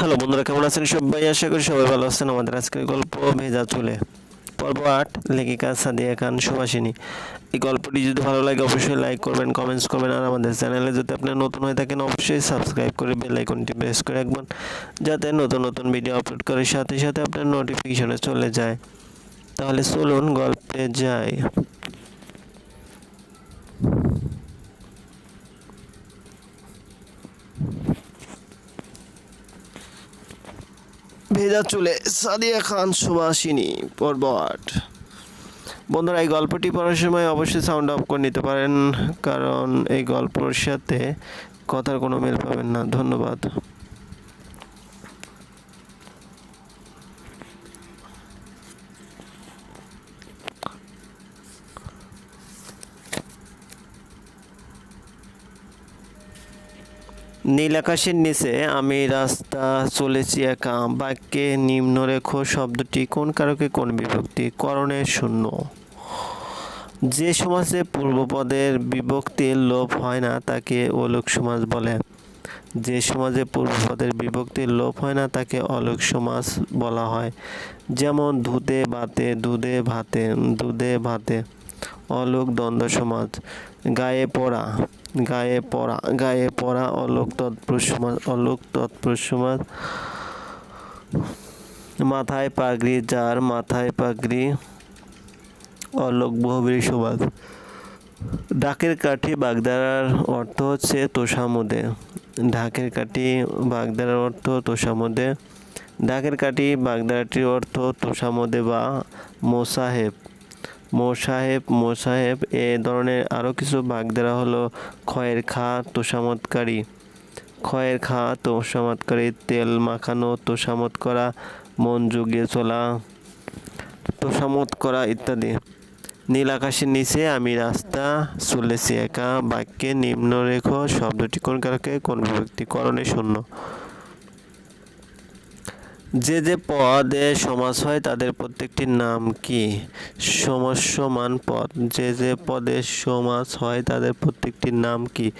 Hello বন্ধুরা, কেমন আছেন সবাই? আশা করি সবাই ভালো আছেন। আমাদের আজকের গল্প ভেজা চুলে। পর্ব আট, লেখিকা সাদিয়া খান, সুভাষিনী। এই গল্পটি যদি ভালো লাগে, অবশ্যই লাইক করবেন কমেন্টস করবেন। আর আমাদের চ্যানেলে যদি আপনি নতুন হয়ে থাকেন, অবশ্যই সাবস্ক্রাইব করে বেল আইকনটি প্রেস করে রাখবেন, যাতে নতুন নতুন ভিডিও আপলোড করার সাথে সাথে আপনার নোটিফিকেশনে চলে যায়। তাহলে চলুন গল্পে যাই। ভেজা চুলে সাদিয়া খান, সুভাষিনী পর্ব আট বন্ধুরা, এই গল্পটি পড়ার সময় অবশ্যই সাউন্ড অফ করে নিতে পারেন, কারণ এই গল্পের সাথে কথার কোনো মিল পাবেন না। ধন্যবাদ। নীল আকাশের নিচে আমি রাস্তা চলেছি একা। বাক্যে নিম্নরেখ শব্দটি কোন কারকে কোন বিভক্তি? করণে শূন্য। যে সমাজে পূর্বপদের বিভক্তির লোপ হয় না, তাকে অলোক সমাজ বলে। যে সমাজে পূর্বপদের বিভক্তির লোপ হয় না, তাকে অলোক সমাজ বলা হয়। যেমন ধুতে, বাতে, দুধে, ভাতে দুধে, ভাতে। অলোক দ্বন্দ্ব সমাজ। গায়ে পড়া গায়ে পড়া গায়ে পড়া, অলোক তৎপুরুষ অলোক তৎপুরুষ মাথায় পাগড়ি, যার মাথায় পাগড়ি, অলোক বহুবীর সমাজ ডাকের কাঠি বাগদারার অর্থ হচ্ছে তোষামুদে। ঢাকের কাঠি বাগদারার অর্থ তোষামুদে। ঢাকের কাঠি বাগদারাটির অর্থ তোষামুদে বা মোসাহেব। মোসাহেব মোসাহেব, এ ধরনের আরও কিছু বাগদারা হলো। ক্ষয়ের খা, তোষামতকারী। ক্ষয়ের খা, তোষামতকারী, তেল মাখানো, তোষামত করা, মন যুগিয়ে চলা, তোষামত করা ইত্যাদি। নীল আকাশের নিচে আমি রাস্তা চলেছি একা। বাক্যে নিম্নরেখ শব্দটি কোন কারকে? কোন বিভক্তি করণে শূন্য। যে যে পদে সমাস হয়, তাদের প্রত্যেকটির নাম কি? সমস্যমান পদ। যে যে পদে সমাস হয়, তাদের প্রত্যেকটির নাম কি?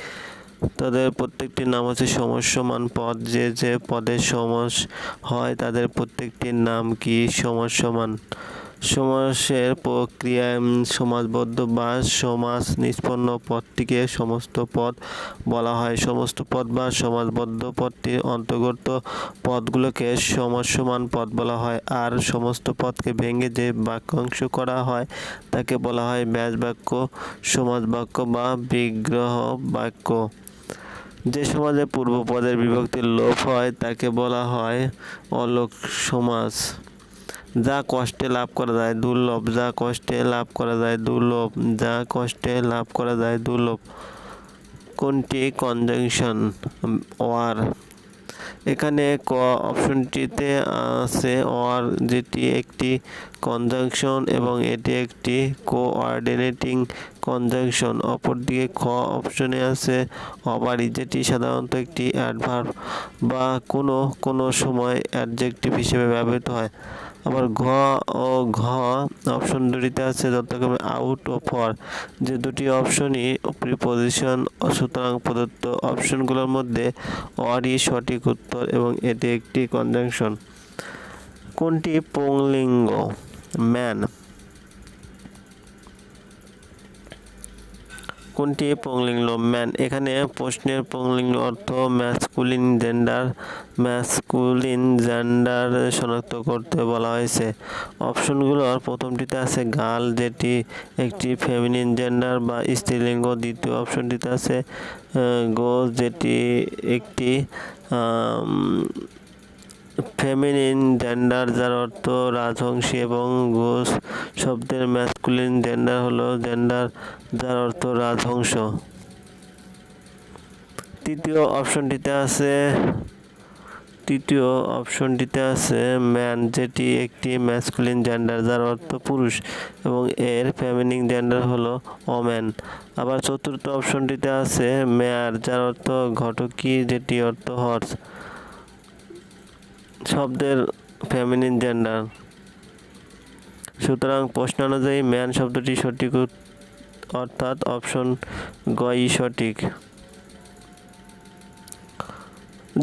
তাদের প্রত্যেকটির নাম হচ্ছে সমস্যমান পদ। যে যে পদে সমাস হয়, তাদের প্রত্যেকটির নাম কি? সমস্যমান সমাসের প্রক্রিয়ায় সমাজবদ্ধ বা সমাস নিষ্পন্ন পদটিকে সমস্ত পদ বলা হয়। সমস্ত পদ বা সমাজবদ্ধ পদটির অন্তর্গত পদগুলোকে সমস্যমান পদ বলা হয়। আর সমস্ত পদকে ভেঙে যে বাক্যাংশ করা হয়, তাকে বলা হয় ব্যাস বাক্য সমাজ বাক্য বা বিগ্রহ বাক্য যে সমাজে পূর্বপদের বিভক্তির লোপ হয়, তাকে বলা হয় অলোক সমাজ। যা কষ্টে লাভ করা যায় দুর্লভ, যা কষ্টে লাভ করা যায় দুর্লভ, যা কষ্টে লাভ করা যায় দুর্লভ। কোনটি কনজাংশন ওয়ার এখানে ক অপশনটিতে আছে অর যেটি একটি কনজাংশন এবং এটি একটি কোঅর্ডিনেটিং কনজাংশন অপরদিকে খ অপশনে আছে অবারি যেটি সাধারণত একটি অ্যাডভার্ব বা কোনো কোনো সময় অ্যাডজেক্টিভ হিসেবে ব্যবহৃত হয়। আবার ঘ ও ঘ অপশন দুটিতে আছে যথাক্রমে আউট ও ফর যে দুটি অপশনই প্রিপোজিশন সুতরাং প্রদত্ত অপশনগুলোর মধ্যে অরই সঠিক উত্তর এবং এটি একটি কনজাংশন কোনটি পুংলিঙ্গ? ম্যান কোনটি? পুংলিঙ্গ ম্যান, এখানে প্রশ্নের পুংলিঙ্গ অর্থ ম্যাসকুলিন জেন্ডার ম্যাসকুলিন জেন্ডার শনাক্ত করতে বলা হয়েছে। অপশনগুলোর প্রথমটিতে আছে গার্ল যেটি একটি ফেমিনিন জেন্ডার বা স্ত্রীলিঙ্গ। দ্বিতীয় অপশনটিতে আছে গোজ যেটি একটি ফেমিনিন, জেন্ডার, যার অর্থ রাজবংশী এবং ঘোষ শব্দের ম্যাসকুলিন জেন্ডার হলো জেন্ডার যার অর্থ রাজহংস তৃতীয় অপশনটিতে আছে, তৃতীয় অপশনটিতে আছে ম্যান যেটি একটি ম্যাসকুলিন জেন্ডার যার অর্থ পুরুষ, এবং এর ফেমিনিন জেন্ডার হলো অম্যান আবার চতুর্থ অপশনটিতে আছে মেয়ার যার অর্থ ঘটকি, যেটি অর্থ হর্স শব্দের ফেমিনিন জেন্ডার সুতরাং প্রশ্ন অনুযায়ী ম্যান শব্দটি সঠিক অর্থাৎ অপশন গই সঠিক।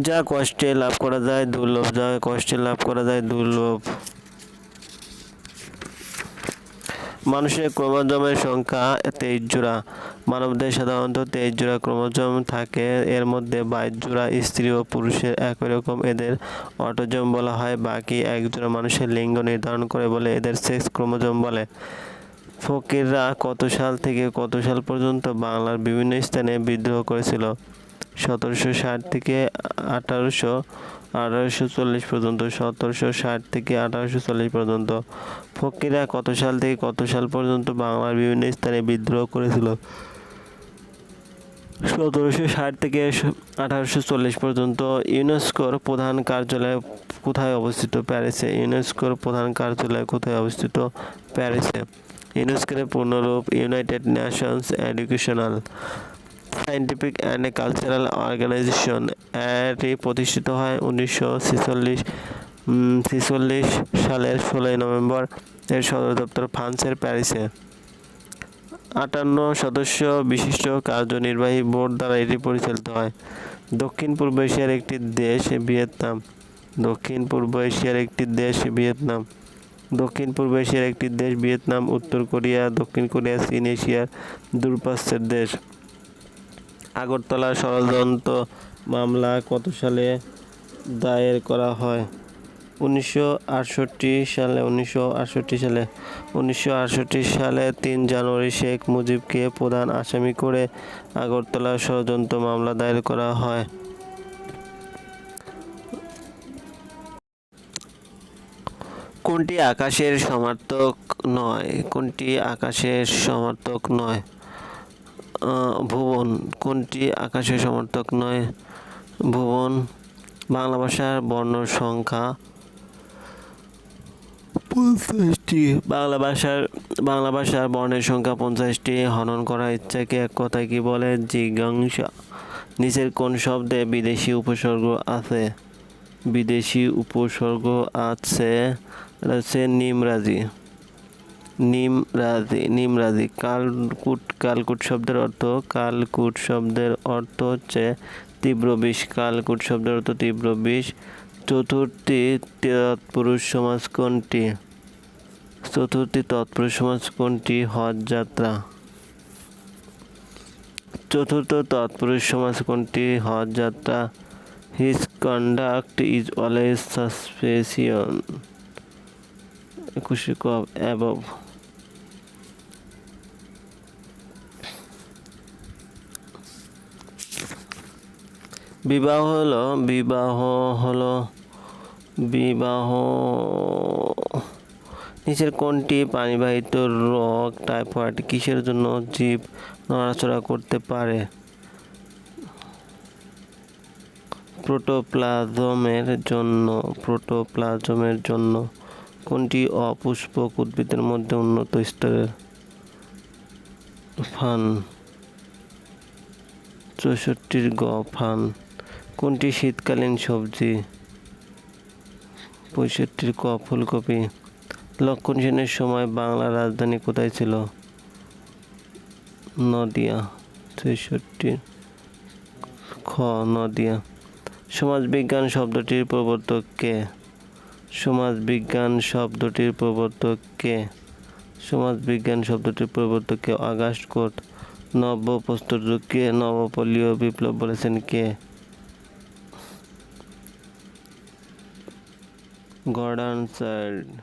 যা কষ্টে লাভ করা যায়, দুর্লভ। যা কষ্টে লাভ করা যায়, দুর্লভ। মানুষের ক্রোমোজোমের সংখ্যা তেইশ জোড়া, মানবদের সাধারণত তেইশ জোড়া ক্রোমোজোম থাকে। এর মধ্যে বাইশ জোড়া স্ত্রী ও পুরুষের একই রকম। এদের অটোজোম বলা হয়। বাকি এক জোড়া মানুষের লিঙ্গ নির্ধারণ করে বলে এদের সেক্স ক্রোমোজোম বলে। ফকিররা কত সাল থেকে কত সাল পর্যন্ত বাংলার বিভিন্ন স্থানে বিদ্রোহ করেছিল? সতেরোশো ষাট থেকে আঠারোশো আঠারোশো চল্লিশ পর্যন্ত, সতেরোশো ষাট থেকে আঠারোশো চল্লিশ পর্যন্ত। ফকিরা কত সাল থেকে কত সাল পর্যন্ত বাংলার বিভিন্ন স্থানে বিদ্রোহ করেছিল? সতেরোশো ষাট থেকে আঠারোশো চল্লিশ পর্যন্ত ইউনেস্কোর প্রধান কার্যালয় কোথায় অবস্থিত? প্যারিসে। ইউনেস্কোর প্রধান কার্যালয় কোথায় অবস্থিত? প্যারিসে। ইউনেস্কোর পূর্ণরূপ United Nations Educational Scientific and Cultural Organization এটি প্রতিষ্ঠিত হয় উনিশশো ছেচল্লিশ সালের ষোলোই নভেম্বর এর সদর দপ্তর ফ্রান্সের প্যারিসে। আটান্ন সদস্য বিশিষ্ট কার্যনির্বাহী বোর্ড দ্বারা এটি পরিচালিত হয়। দক্ষিণ পূর্ব এশিয়ার একটি দেশ ভিয়েতনাম। দক্ষিণ পূর্ব এশিয়ার একটি দেশ ভিয়েতনাম। দক্ষিণ পূর্ব এশিয়ার একটি দেশ ভিয়েতনাম, উত্তর কোরিয়া, দক্ষিণ কোরিয়া, চীন এশিয়ার দূরপ্রাচ্যের দেশ। আগরতলা ষড়যন্ত্র মামলা কত সালে দায়ের করা হয়? উনিশশো আটষট্টি সালে, উনিশশো আটষট্টি সালে। উনিশশো আটষট্টি সালে তিন জানুয়ারি শেখ মুজিবকে প্রধান আসামি করে আগরতলা ষড়যন্ত্র মামলা দায়ের করা হয়। কোনটি আকাশের সমার্থক নয়? কোনটি আকাশের সমার্থক নয়? ভুবন, কোনটি আকাশের সমর্থক নয়? ভুবন, বাংলা ভাষার বর্ণ সংখ্যা পঞ্চাশটি। বাংলা ভাষার বাংলা ভাষার বর্ণের সংখ্যা পঞ্চাশটি। হনন করার ইচ্ছাকে এক কথায় কি বলে? জিজ্ঞাসা। নিচের কোন শব্দে বিদেশি উপসর্গ আছে? বিদেশি উপসর্গ আছে, এটা হচ্ছে নিমরাজি। নিমরাজি নিমরাজি কালকুট কালকুট শব্দের অর্থ, কালকুট শব্দের অর্থ হচ্ছে তীব্র বিষ। কালকুট শব্দের অর্থ তীব্র বিষ। চতুর্থী তৎপুরুষ সমাজ কোনটি? চতুর্থী তৎপুরুষ সমাজ কোনটি? হজ যাত্রা। চতুর্থ তৎপুরুষ সমাজ কোনটি? হজ যাত্রা। His conduct is always suspicion. একুশে কব অ্যাবভ। বিবাহ হলো বিবাহ হলো, বিবাহ নিচের কোনটি পানিবাহিত রোগ টাইফয়েড কিসের জন্য জীব নড়াচড়া করতে পারে? প্রোটোপ্লাজমের জন্য প্রোটোপ্লাজমের জন্য কোনটি অপুষ্পক উদ্ভিদের মধ্যে উন্নত স্তরের? ফান, চৌষট্টির গ, ফান। কোনটি শীতকালীন সবজি? পঁয়ষট্টির ক, ফুলকপি। লক্ষণ সেনের সময় বাংলার রাজধানী কোথায় ছিল? নদিয়া, ছেষট্টি। খ, নদিয়া। সমাজবিজ্ঞান শব্দটির প্রবর্তক কে? সমাজবিজ্ঞান শব্দটির প্রবর্তক কে? সমাজবিজ্ঞান শব্দটির প্রবর্তক কে? August coat. নব্য যুগকে নবপলীয় বিপ্লব বলেছেন কে? Gordon said.